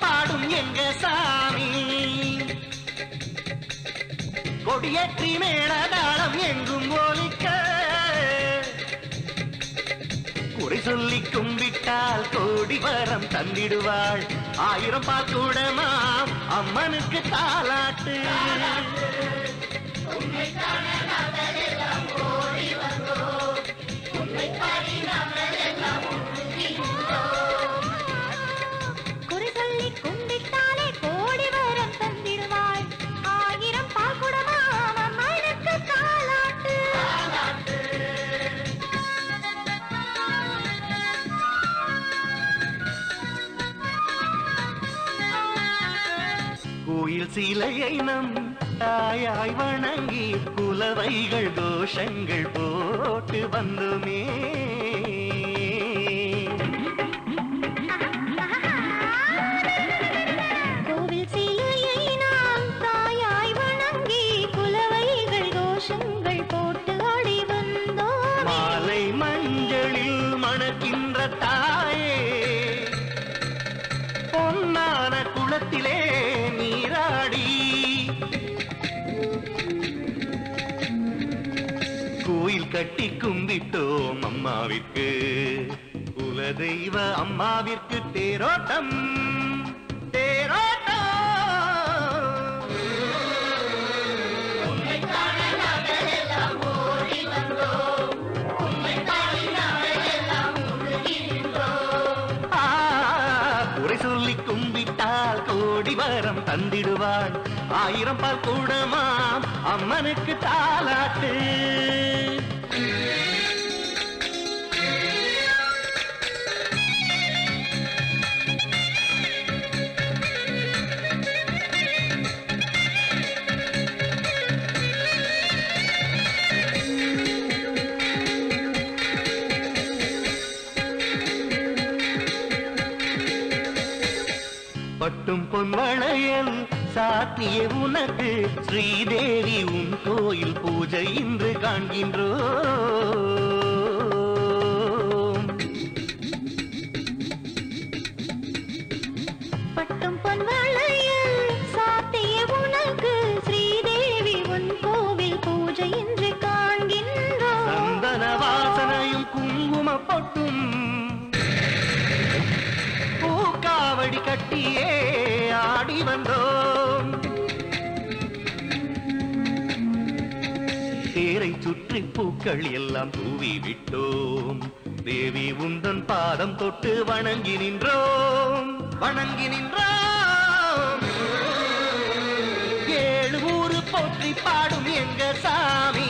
பாடும் எங்க சாமி. கொடியேற்றி மேளதாளம் எங்கும் ஒலிக்க. குறை சொல்லி கும்பிட்டால் கோடி வரம் தந்திடுவாள். ஆயிரம் பால் கூடமாம் அம்மனுக்கு தாலாட்டு கோயில் சிலையை நம் தாயாய் வணங்கி குலவைகள் தோஷங்கள் போட்டு வந்துமே. கோவில் சிலையை நாம் தாயாய் வணங்கி குலவைகள் கோஷங்கள் போட்டு ஆடி வந்தோம். மாலை மஞ்சளில் மணக்கின்ற தாயே கும்பிட்டோம் அம்மாவிற்கு. குலதெய்வ அம்மாவிற்கு தேரோட்டம். வரம் தந்திடுவாள் ஆயிரம் பால் கூடமாம் அம்மனுக்கு தாலாட்டு. பட்டும் பொன்வளையன் சாத்திய உனக்கு ஸ்ரீதேவி உன் கோயில் பூஜை இன்று காண்கின்றோ சுற்றி பூக்கள் எல்லாம் தூவி விட்டோம். தேவி உந்தன் பாதம் தொட்டு வணங்கி நின்றோம். வணங்கி நின்றோம். ஏழு ஊரு போற்றி பாடும் எங்க சாமி.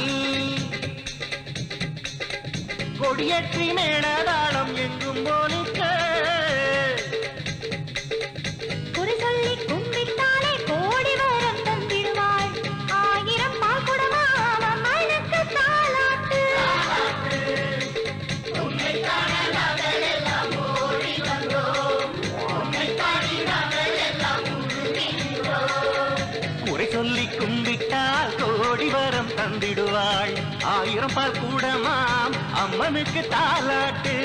கொடியேற்றி மேலதாளம் எங்கும் போனே ஆயிரம் பால் கூடமாம் அம்மனுக்கு தாலாட்டு.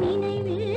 நினைவில்